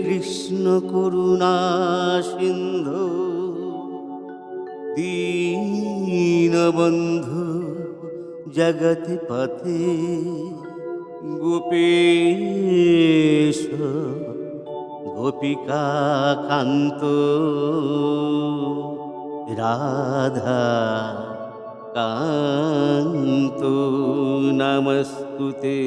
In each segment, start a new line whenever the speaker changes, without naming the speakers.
কৃষ্ণ করুণা সিন্ধু। দীনবন্ধু জগৎ পথে গোপেশ গোপিকা কান্ত রাধা কান্ত নমস্তুতে।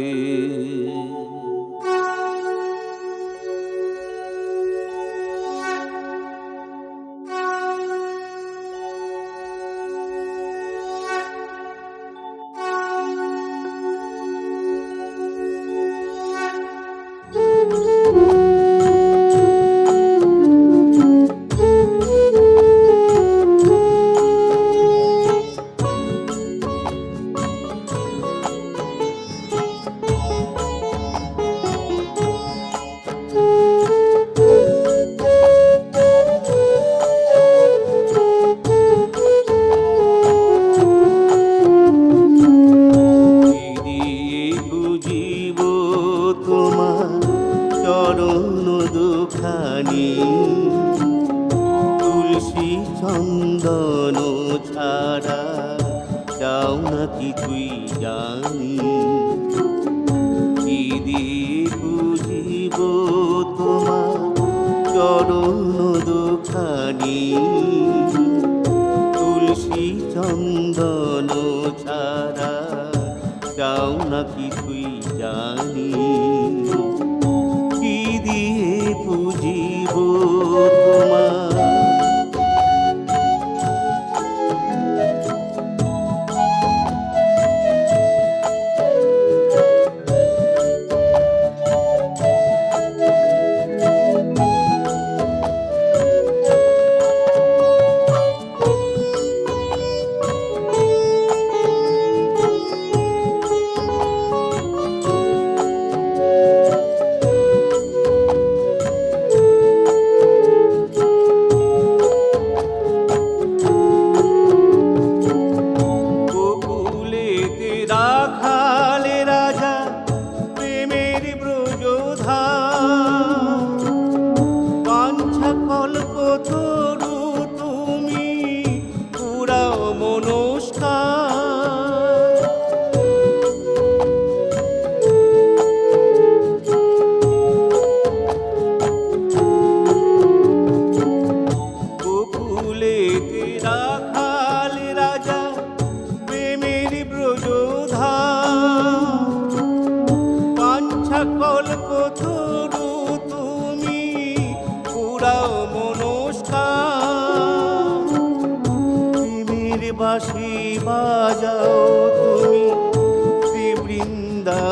রানী Roshka.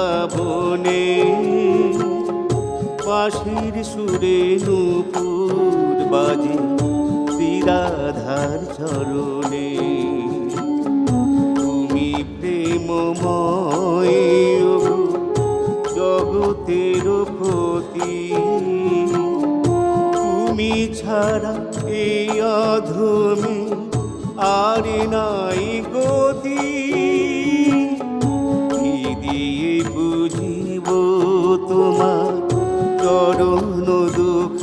বৃন্দাবনে বাঁশির সুরে নুপুর বাজে শ্রীরাধার চরণে। তুমি প্রেমময় জগতের পতি তুমি ছাড়া এই অধমে আর নাই গতি।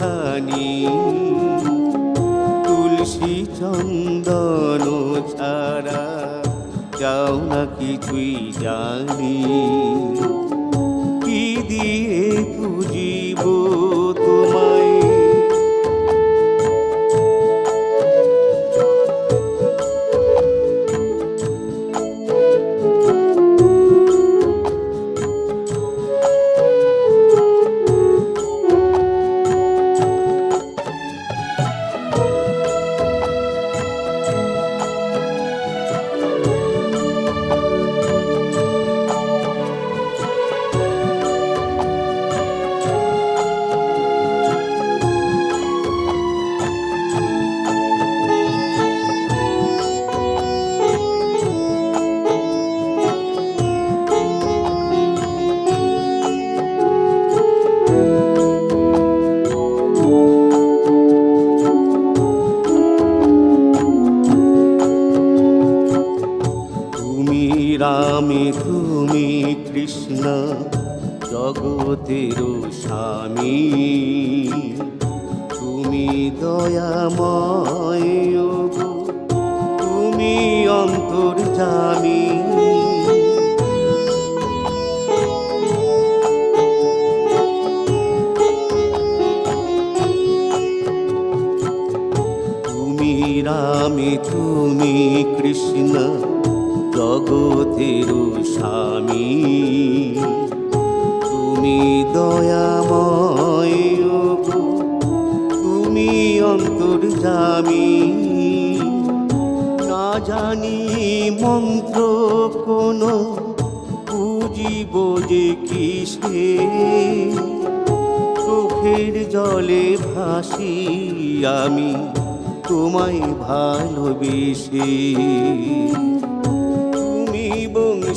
দুখানি তুলসী চন্দন ছাড়া যাও না কিছুই জানি। কি দিয়ে বুঝিব জগতের স্বামী। তুমি দয়াময় তুমি অন্তর্জামী। স্বামী, তুমি দয়াময় তুমি অন্তর্জামী। না জানি মন্ত্র কোন বুঝিব যে কিসে। চোখের জলে ভাসি আমি, তোমায় ভালোবেসে।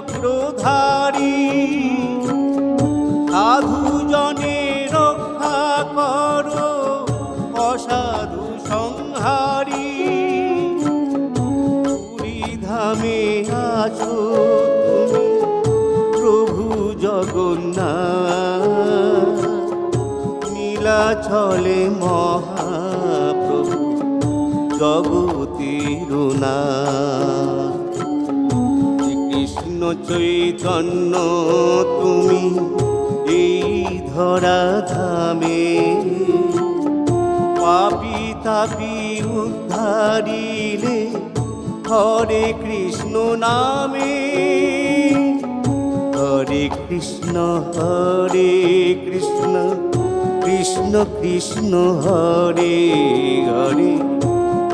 চক্রধারী সাধু জনে রক্ষা করো, অসাধু সংহারী। ধামে আছো প্রভু জগন্নাথ। নীলাচলে মহাপ্রভু জগতের শ্রীকৃষ্ণ চৈতন্য তুমি এই ধরা ধামে পাপি তাপি উদ্ধারিলে হরে কৃষ্ণ নামে। হরে কৃষ্ণ হরে কৃষ্ণ কৃষ্ণ কৃষ্ণ, হরে হরে।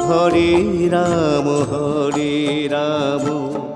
হরে রাম হরে রাম।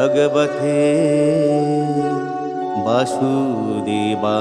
भगवते वासुदेवा